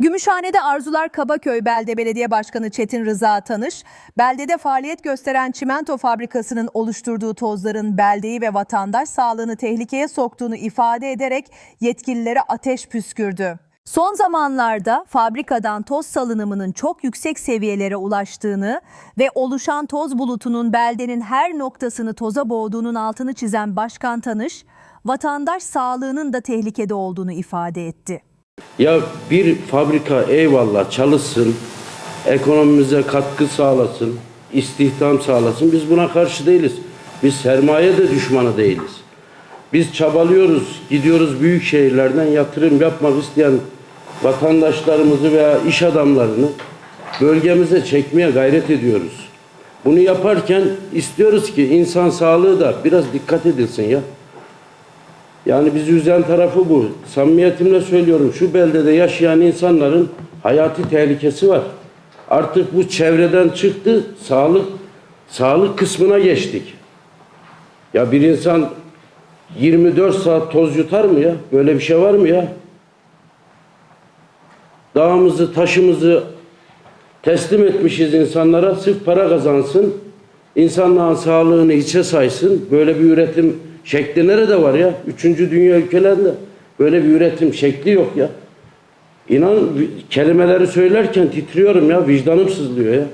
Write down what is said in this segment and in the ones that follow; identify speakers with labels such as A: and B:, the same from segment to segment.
A: Gümüşhane'de Arzular Kabaköy Belde Belediye Başkanı Çetin Rıza Tanış, beldede faaliyet gösteren çimento fabrikasının oluşturduğu tozların beldeyi ve vatandaş sağlığını tehlikeye soktuğunu ifade ederek yetkililere ateş püskürdü. Son zamanlarda fabrikadan toz salınımının çok yüksek seviyelere ulaştığını ve oluşan toz bulutunun beldenin her noktasını toza boğduğunun altını çizen Başkan Tanış, vatandaş sağlığının da tehlikede olduğunu ifade etti.
B: Ya bir fabrika eyvallah çalışsın, ekonomimize katkı sağlasın, istihdam sağlasın. Biz buna karşı değiliz. Biz sermaye de düşmanı değiliz. Biz çabalıyoruz, gidiyoruz büyük şehirlerden yatırım yapmak isteyen vatandaşlarımızı veya iş adamlarını bölgemize çekmeye gayret ediyoruz. Bunu yaparken istiyoruz ki insan sağlığı da biraz dikkat edilsin ya. Yani bizi üzen tarafı bu. Samimiyetimle söylüyorum şu beldede yaşayan insanların hayati tehlikesi var. Artık bu çevreden çıktı, sağlık sağlık kısmına geçtik. Ya bir insan 24 saat toz yutar mı ya? Böyle bir şey var mı ya? Dağımızı, taşımızı teslim etmişiz insanlara sırf para kazansın. İnsanların sağlığını içe saysın. Böyle bir üretim şekli nerede var ya? Üçüncü dünya ülkelerinde böyle bir üretim şekli yok ya. İnan kelimeleri söylerken titriyorum ya. Vicdanım sızlıyor ya.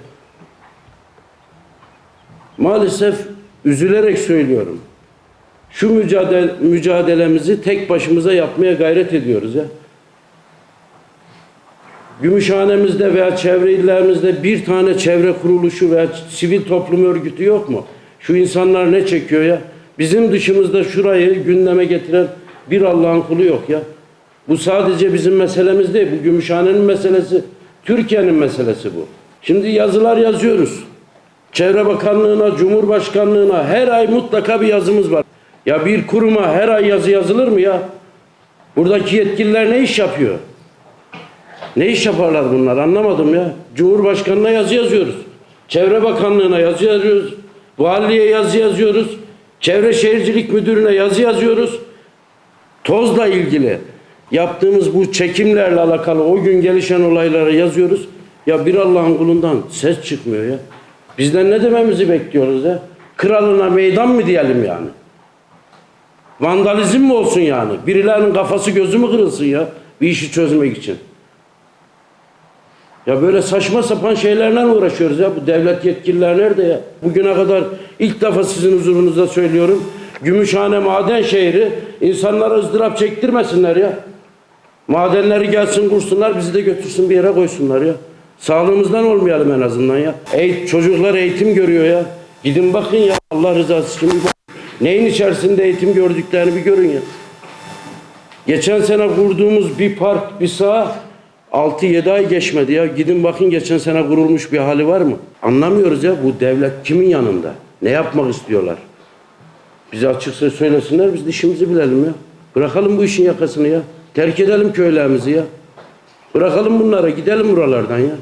B: Maalesef üzülerek söylüyorum. Şu mücadele, mücadelemizi tek başımıza yapmaya gayret ediyoruz ya. Gümüşhanemizde veya çevre illerimizde bir tane çevre kuruluşu veya sivil toplum örgütü yok mu? Şu insanlar ne çekiyor ya? Bizim dışımızda şurayı gündeme getiren bir Allah'ın kulu yok ya. Bu sadece bizim meselemiz değil. Bu Gümüşhane'nin meselesi. Türkiye'nin meselesi bu. Şimdi yazılar yazıyoruz. Çevre Bakanlığı'na, Cumhurbaşkanlığı'na her ay mutlaka bir yazımız var. Ya bir kuruma her ay yazı yazılır mı ya? Buradaki yetkililer ne iş yapıyor? Ne iş yaparlar bunlar anlamadım ya. Cumhurbaşkanına yazı yazıyoruz. Çevre Bakanlığı'na yazı yazıyoruz. Valiliğe yazı yazıyoruz. Çevre Şehircilik Müdürü'ne yazı yazıyoruz. Tozla ilgili yaptığımız bu çekimlerle alakalı o gün gelişen olaylara yazıyoruz. Ya bir Allah'ın kulundan ses çıkmıyor ya. Bizden ne dememizi bekliyoruz ya? Kralına meydan mı diyelim yani? Vandalizm mi olsun yani? Birilerinin kafası gözü mü kırılsın ya? Bir işi çözmek için. Ya böyle saçma sapan şeylerle uğraşıyoruz ya. Bu devlet yetkililer nerede ya? Bugüne kadar ilk defa sizin huzurunuzda söylüyorum. Gümüşhane maden şehri insanlara ızdırap çektirmesinler ya. Madenleri gelsin kursunlar bizi de götürsün bir yere koysunlar ya. Sağlığımızdan olmayalım en azından ya. Ey, çocuklar eğitim görüyor ya. Gidin bakın ya Allah rızası için. Neyin içerisinde eğitim gördüklerini bir görün ya. Geçen sene kurduğumuz bir park, bir saha 6-7 ay geçmedi ya. Gidin bakın geçen sene kurulmuş bir hali var mı? Anlamıyoruz ya bu devlet kimin yanında? Ne yapmak istiyorlar? Bize açıkça söylesinler biz de işimizi bilelim ya. Bırakalım bu işin yakasını ya. Terk edelim köylerimizi ya. Bırakalım bunlara gidelim buralardan ya.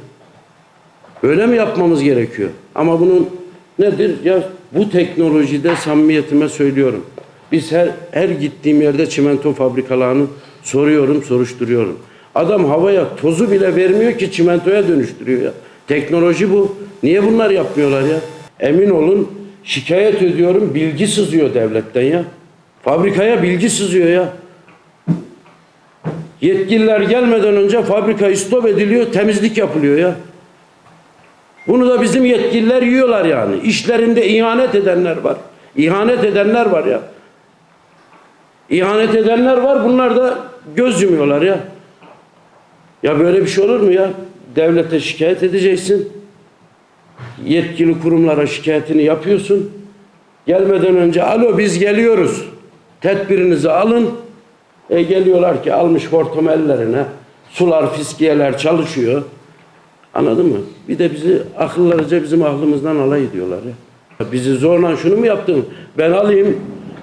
B: Öyle mi yapmamız gerekiyor? Ama bunun nedir? Ya bu teknolojide samimiyetime söylüyorum. Biz her her gittiğim yerde çimento fabrikalarını soruyorum, soruşturuyorum. Adam havaya tozu bile vermiyor ki çimentoya dönüştürüyor ya. Teknoloji bu. Niye bunlar yapmıyorlar ya? Emin olun şikayet ediyorum bilgi sızıyor devletten ya. Fabrikaya bilgi sızıyor ya. Yetkililer gelmeden önce fabrika stop ediliyor, temizlik yapılıyor ya. Bunu da bizim yetkililer yiyorlar yani. İşlerinde ihanet edenler var. İhanet edenler var ya. İhanet edenler var. Bunlar da göz yumuyorlar ya. Ya böyle bir şey olur mu ya? Devlete şikayet edeceksin. Yetkili kurumlara şikayetini yapıyorsun. Gelmeden önce alo biz geliyoruz. Tedbirinizi alın. E geliyorlar ki almış hortum ellerine. Sular, fiskiyeler çalışıyor. Anladın mı? Bir de bizi akıllarca bizim aklımızdan alay ediyorlar ya. Bizi zorla şunu mu yaptın? Ben alayım,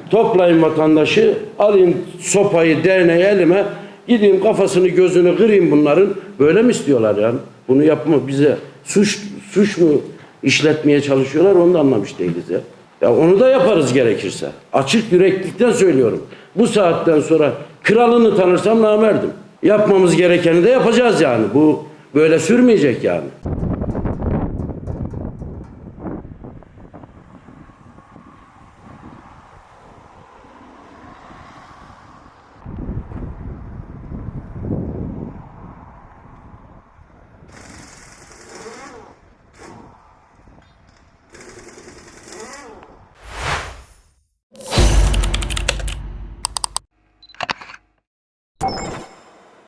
B: toplayayım vatandaşı, alayım sopayı, derneği elime, gideyim kafasını gözünü kırayım bunların. Böyle mi istiyorlar yani? Bunu yapma bize suç suç mu işletmeye çalışıyorlar onu da anlamış değiliz ya. Ya onu da yaparız gerekirse. Açık yüreklikten söylüyorum. Bu saatten sonra kralını tanırsam namerdim. Yapmamız gerekeni de yapacağız yani. Bu böyle sürmeyecek yani.